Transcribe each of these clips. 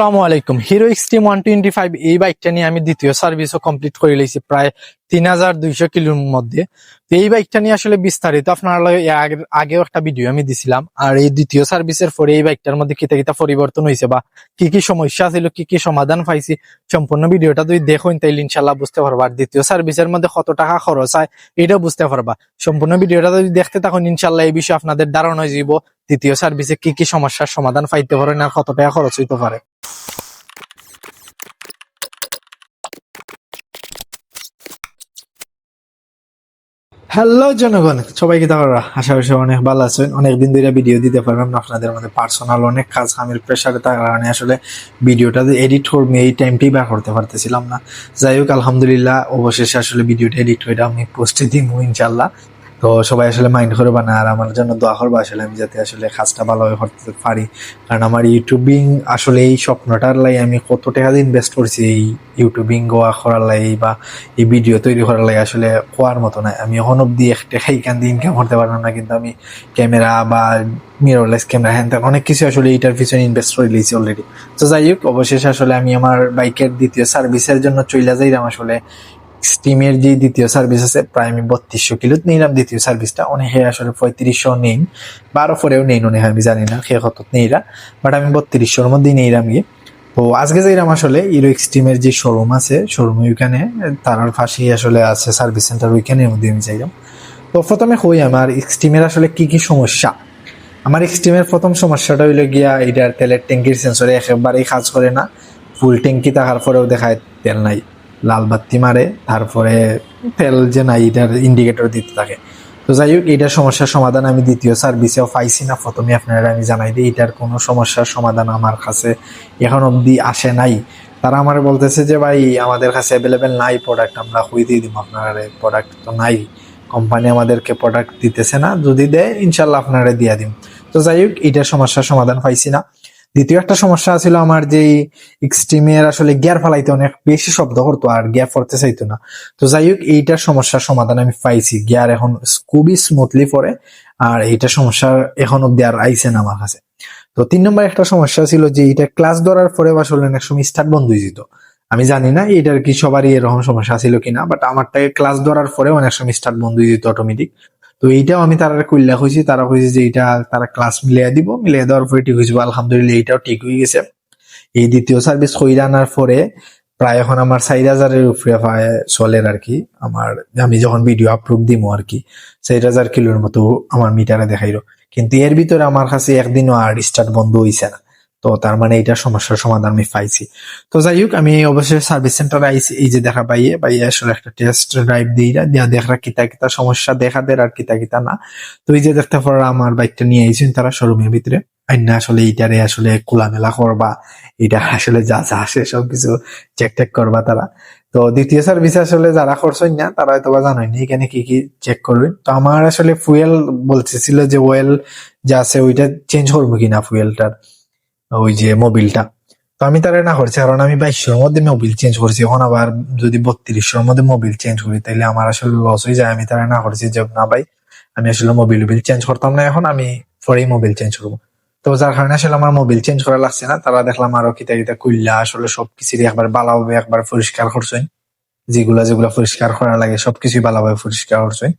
আসসালামু আলাইকুম। Hero Xtreme one twenty five এই বাইকটা নিয়ে আমি দ্বিতীয় সার্ভিসও কমপ্লিট করে লইছি প্রায় তিন হাজার দুইশো কিলোর মধ্যে। তো এই বাইকটা নিয়ে আসলে বিস্তারিত আপনার আগেও একটা ভিডিও আমি দিছিলাম। আর এই দ্বিতীয় সার্ভিসের পরে এই বাইকটার মধ্যে কিতা কিতা পরিবর্তন হয়েছে বা কি কি সমস্যা ছিল কি কি সমাধান পাইছি, সম্পূর্ণ ভিডিওটা যদি দেখুন তাইলে ইনশাল্লাহ বুঝতে পারবা। আর দ্বিতীয় সার্ভিসের মধ্যে কত টাকা খরচ হয়, এটাও বুঝতে পারবা। সম্পূর্ণ ভিডিওটা যদি দেখতে থাকুন ইনশাল্লাহ এই বিষয়ে আপনাদের ধারণা হয়ে যাব দ্বিতীয় সার্ভিসে কি কি সমস্যার সমাধান পাইতে পারেন আর কত টাকা খরচ হইতে পারে। হ্যালো জনগণ। সবাইকে তারা আশা করি অনেক ভালো আছেন। অনেকদিন ধরে ভিডিও দিতে পারলাম না, আপনাদের মধ্যে পার্সোনাল অনেক কাজ আমির প্রেশারে তার কারণে আসলে ভিডিওটা যে এডিট করব এই টাইমটি বার করতে পারতেছিলাম না। যাই হোক, আলহামদুলিল্লাহ, অবশেষে আসলে ভিডিওটা এডিট করে আমি পোস্টে দিব ইনশাল্লাহ তো সবাই আসলে মাইন্ড করবে না আর আমার জন্য দোয়া করবে আসলে আমি যাতে আসলে কাজটা ভালোভাবে করতে পারি। কারণ আমার ইউটিউবিং আসলে এই স্বপ্নটার লাই আমি কত টাকা ইনভেস্ট করছি এই ইউটিউবিং গোয়া করার লাই বা এই ভিডিও তৈরি করার লাগে আসলে কোয়ার মতো নাই আমি এখন অব্দি একটা এইখান দিয়ে ইনকাম করতে পারলাম না, কিন্তু আমি ক্যামেরা বা মিররলেস ক্যামেরা হ্যান ত্যান অনেক কিছু আসলে এইটার পিছনে ইনভেস্ট করে দিয়েছি অলরেডি তো যাই হোক, অবশেষে আসলে আমি আমার বাইকের দ্বিতীয় সার্ভিসের জন্য চইলা যাইলাম আসলে। স্টিমের যে দ্বিতীয় সার্ভিস আছে প্রায় আমি বত্রিশশো কিলো নিলাম দ্বিতীয় সার্ভিসটা অনেকে আসলে পঁয়ত্রিশশো নেন বারো পরেও নেই অনেক আমি জানি না, সে কত নেইরা বাট আমি বত্রিশশোর মধ্যেই নেইলাম গিয়ে। তো আজকে যাইলাম আসলে ইরো এক্সট্রিমের যে শোরুম আছে শোরুম ওইখানে, তার পাশেই আসলে আছে সার্ভিস সেন্টার ওইখানের মধ্যে আমি চাইলাম তো প্রথমে হই আমার এক্সট্রিমের আসলে কি কি সমস্যা? আমার এক্সট্রিমের প্রথম সমস্যাটা হইল গিয়া এটার তেলের ট্যাঙ্কির সেন্সরে একেবারেই কাজ করে না ফুল ট্যাঙ্কি থাকার পরেও দেখায় তেল নাই। লাল বাতি মারে, তারপরে তেল যে নাই এটার ইন্ডিকেটর দিতে থাকে। তো যাই হোক এটার সমস্যার সমাধান আমি দ্বিতীয় সার্ভিসেও পাইছি না। প্রথমে আপনারা আমি জানাই দিই, এটার কোনো সমস্যার সমাধান আমার কাছে এখন অবধি আসে নাই। তারা আমার বলতেছে যে, ভাই, আমাদের কাছে অ্যাভেলেবেল নাই প্রোডাক্ট আমরা হই দিয়ে দিব। আপনার প্রোডাক্ট তো নাই। কোম্পানি আমাদেরকে প্রোডাক্ট দিতেছে না। যদি দেয়, ইনশাল্লাহ আপনারা দিয়া দিন তো যাই হোক এটার সমস্যার সমাধান পাইছি না। দ্বিতীয় একটা সমস্যা ছিল আমার যে এক্সট্রিমের আসলে গিয়ার ফালাইতে অনেক বেশি শব্দ করতো আর গিয়ার পড়তে চাইতো না। তো যাই হোক এইটার সমস্যার সমাধান আমি পাইছি। গিয়ার এখন খুবই স্মুথলি পড়ে আর এইটার সমস্যা এখন অব্দি আর আইসে না আমার কাছে। তো তিন নম্বর একটা সমস্যা ছিল যে এটা ক্লাস ধরার পরে আসলে অনেক সময় স্টার্ট বন্ধ হয়ে যেত। আমি জানি না এটার কি সবারই এরকম সমস্যা ছিল কিনা বাট আমারটাকে ক্লাস ধরার পরে অনেক সময় স্টার্ট বন্ধ হয়ে যেত অটোমেটিক তো এইটাও আমি তারা কইলা হয়েছি তারা কইছে যে এটা তারা ক্লাস মিলিয়ে দিব মিলিয়ে দেওয়ার পরে ঠিক হয়েছে আলহামদুলিল্লাহ এইটাও ঠিক হয়ে গেছে। এই দ্বিতীয় সার্ভিস কইরা আনার পরে প্রায় এখন আমার চার হাজারের উপরে প্রায় চলের আর কি। আমার, আমি যখন ভিডিও আপলোড দিব আর কি, চার হাজার কিলোর মতো আমার মিটারে দেখাইলো। কিন্তু এর ভিতরে আমার কাছে একদিনও আর স্টার্ট বন্ধ হইছে না। তো তার মানে এইটা সমস্যার সমাধান আমি পাইছি। তো যাই হোক, আমি অবশ্যই সার্ভিস সেন্টারে আইছি, এই যে দেখা পাইয়ে পাইয়ে আসলে একটা টেস্ট ড্রাইভ দিই দিয়া দেখা কিতা কিতা সমস্যা দেখা দেয় আর কিতা কিতা না। তো এই যে দেখতে পারা, আমার বাইকটা নিয়ে আইছেন তারা শোরুমের ভিতরে। আইনা আসলে এইটারে আসলে খোলামেলা করবা এটা আসলে যা যা আসে সবকিছু চেক টেক করবা তারা। তো দ্বিতীয় সার্ভিস আসলে যারা করছেন না, তারা হয়তো বা জানেন এখানে কি কি চেক করবেন। তো আমার আসলে ফুয়েল বলতেছিল যে ওয়েল যা আছে ওইটা চেঞ্জ করব কিনা ফুয়েলটার ওই যে মোবিলটা তো আমি তারা না করছি, কারণ আমি বাইশশোর মধ্যে মোবিল চেঞ্জ করছি। এখন আবার যদি বত্রিশশোর মধ্যে মোবিল চেঞ্জ করি তাহলে আমার আসলে লস হয়ে যায়। আমি তারা না করছি যে, না ভাই, আমি আসলে মোবিল বিল চেঞ্জ করতাম না, এখন আমি পরেই মোবিল চেঞ্জ করব। তো যার কারণে আসলে আমার মোবিল চেঞ্জ করা লাগছে না। তারা দেখলাম আরও কিতা কিতা কুইল্লা আসলে সবকিছুরই একবার ভালোভাবে একবার পরিষ্কার করছেন। যেগুলা যেগুলা পরিষ্কার করা লাগে, সবকিছুই ভালোভাবে পরিষ্কার করছেন।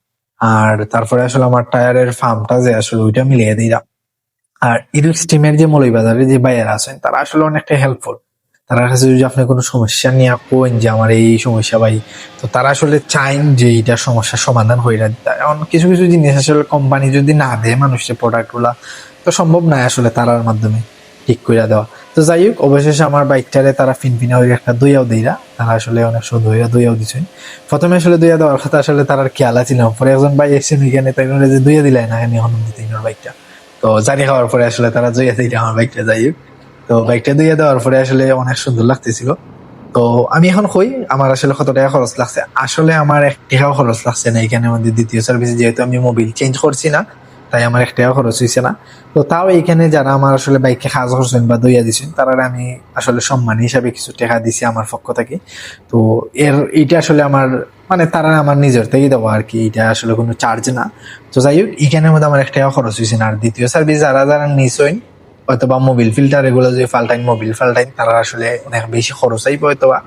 আর তারপরে আসলে আমার টায়ারের ফার্মটা যে, আসলে ওইটা মিলিয়ে দিলাম। আর ইরুক স্টিমের যে মৌলবাজারে যে বাইরে আছেন, তারা আসলে অনেকটা হেল্পফুল তারা কাছে যদি আপনি কোনো সমস্যা নিয়ে কোন যে আমার এই সমস্যা ভাই, তো তারা আসলে চাইন যে এইটার সমস্যার সমাধান হয়ে এমন কিছু কিছু জিনিস আসলে কোম্পানি যদি না দেয় মানুষের প্রোডাক্টগুলা তো সম্ভব নয় আসলে তারার মাধ্যমে ঠিক করে দেওয়া। তো যাই হোক, অবশেষে আমার বাইকটারে তারা ফিনফিনা হয়ে একটা দইয়াও দিরা তারা আসলে অনেক সুন্দর হইয়া দইয়াও দিচ্ছেন প্রথমে আসলে দইয়া দেওয়ার কথা আসলে তার খেয়াল ছিল পরে একজন ভাই এসে এখানে তাই যে দইয়া দিলাই না এখন দিতে বাইকটা তো জানি খাওয়ার পরে আসলে তারা দইয়া দিলে আমার বাইকটা যাই তো বাইকটা দইয়া দেওয়ার পরে আসলে অনেক সুন্দর লাগতেছিল। তো আমি এখন কই, আমার আসলে কত টাকা খরচ লাগছে? আসলে আমার এক টাকাও খরচ লাগছে না, এখানে আমাদের দ্বিতীয় সার্ভিস যেহেতু আমি মোবিল চেঞ্জ করছি না, তাই আমার এক টাকা খরচ হয়েছে না। তো তাও এইখানে যারা আমার আসলে বাইককে সাজ করছেন বা দইয়া দিচ্ছেন তারা আমি আসলে সম্মান হিসাবে কিছু টাকা দিছি আমার পক্ষ থেকে। তো এর, এইটা আসলে আমার মানে তারা আমার নিজের থেকেই দেবো আর কি, এটা আসলে কোনো চার্জ না। তো যাই হোক, এখানের মধ্যে আমার একটা খরচ হয়েছে না। আর দ্বিতীয় সার্ভিস যারা যারা নিশ্চয়ই হয়তো বা মোবিল ফিল্টার এগুলো যে ফাল্টাইন মোবিল ফাল্টাইন তারা আসলে অনেক বেশি খরচ আইব হয়তো বা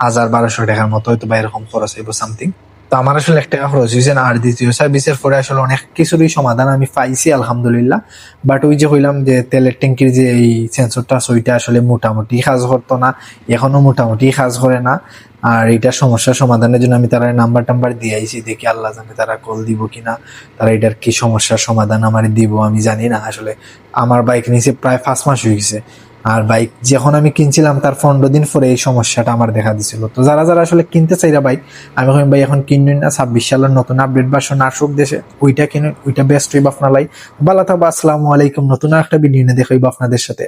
হাজার বারোশো টাকার মতো হয়তো বা এরকম খরচ আইব সামথিং তো আমার আসলে একটা খরচ হয়েছে না, আর দ্বিতীয় সার্ভিসের পরে আসলে অনেক কিছুরই সমাধান আমি পাইছি, আলহামদুলিল্লাহ। বাট ওই যে হইলাম যে তেলের ট্যাঙ্কির যে এই সেন্সরটা ওইটা আসলে মোটামুটি কাজ করতো না, এখনও মোটামুটি কাজ করে না। আর এটার সমস্যার সমাধানের জন্য আমি তারা নাম্বার টাম্বার দিয়ে আইছি, দেখি আল্লাহ জানে তারা কল দিব কিনা, তারা এটার কি সমস্যার সমাধান আমার দিব, আমি জানি না। আসলে আমার বাইক নিয়েছে প্রায় পাঁচ মাস হয়ে গেছে। আর বাইক যখন আমি কিনছিলাম তার পনেরো দিন পরে এই সমস্যাটা আমার দেখা দিছিল। তো যারা যারা আসলে কিনতে চাইরা বাইক আমি কই ভাই, এখন কিনুন না, ছাব্বিশ সালের নতুন আপডেট ভার্সন আসুক দেশে, ওইটা কিনুন, ওইটা বেস্ট হইব আপনার লাই বালা থাকব আসসালামু আলাইকুম, নতুন একটা ভিডিও দেখাইবো আপনাদের সাথে।